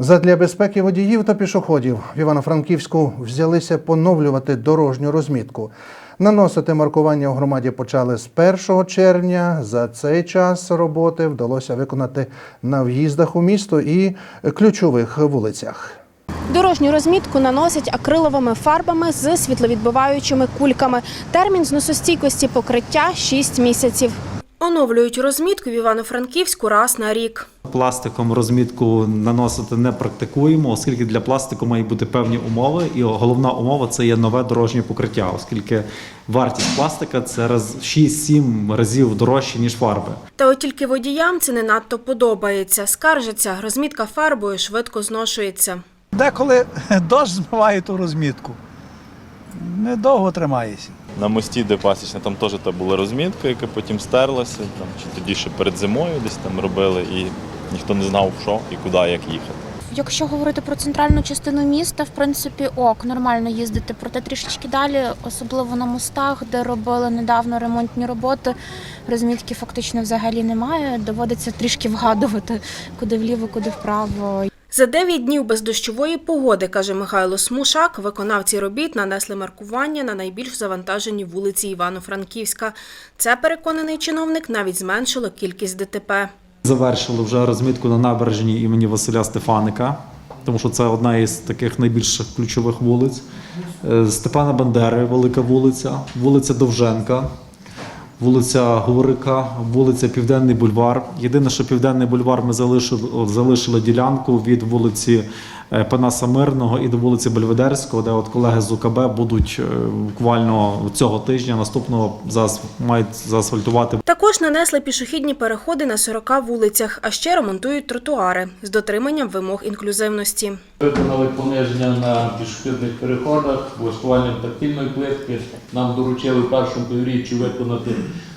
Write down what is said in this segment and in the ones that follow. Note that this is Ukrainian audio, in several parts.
Задля безпеки водіїв та пішоходів в Івано-Франківську взялися поновлювати дорожню розмітку. Наносити маркування у громаді почали з 1 червня. За цей час роботи вдалося виконати на в'їздах у місто і ключових вулицях. Дорожню розмітку наносять акриловими фарбами з світловідбиваючими кульками. Термін зносостійкості покриття 6 місяців. Оновлюють розмітку в Івано-Франківську раз на рік. Пластиком розмітку наносити не практикуємо, оскільки для пластику мають бути певні умови, і головна умова це є нове дорожнє покриття, оскільки вартість пластика це раз 6-7 разів дорожче ніж фарби. Та от тільки водіям це не надто подобається. Скаржаться, розмітка фарбою швидко зношується. Деколи дощ змиває ту розмітку. Недовго тримаєшся. На мості, де пасічна, там теж та була розмітка, яка потім стерлася. Там, чи тоді ще перед зимою десь там робили, і ніхто не знав, що і куди, як їхати. Якщо говорити про центральну частину міста, в принципі, ок, нормально їздити. Проте трішечки далі, особливо на мостах, де робили недавно ремонтні роботи, розмітки фактично взагалі немає. Доводиться трішки вгадувати, куди вліво, куди вправо. За 9 днів бездощової погоди, каже Михайло Смушак, виконавці робіт нанесли маркування на найбільш завантажені вулиці Івано-Франківська. Це, переконаний чиновник, навіть зменшило кількість ДТП. Завершили вже розмітку на набережній імені Василя Стефаника, тому що це одна із таких найбільших ключових вулиць. Е, Степана Бандери, велика вулиця, вулиця Довженка, вулиця Говорика, вулиця Південний бульвар. Єдине, що Південний бульвар ми залишили, залишили ділянку від вулиці Панаса Мирного і до вулиці Бельведерського, де от колеги з УКБ будуть е, буквально цього тижня наступного зас- мають заасфальтувати Також нанесли пішохідні переходи на 40 вулицях, а ще ремонтують тротуари з дотриманням вимог інклюзивності. Виконали пониження на пішохідних переходах, влаштуванням тактильної плитки. Нам доручили в першому півріччі виконати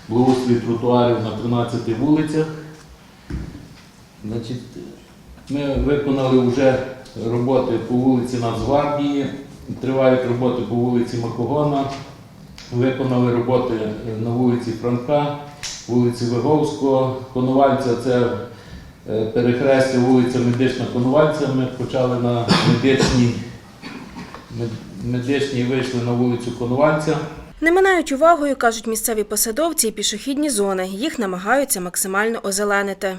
благоустрій тротуарів на 13 вулицях. Значить, ми виконали вже роботи по вулиці Нацгвардії, тривають роботи по вулиці Макогона, виконали роботи на вулиці Франка, вулиці Виговського, Коновальця це Е, перехрестя вулиця Медична Конувальця. Ми почали на медичній, медичній вийшли на вулицю Конувальця. Не минають увагою, кажуть місцеві посадовці, і пішохідні зони. Їх намагаються максимально озеленити.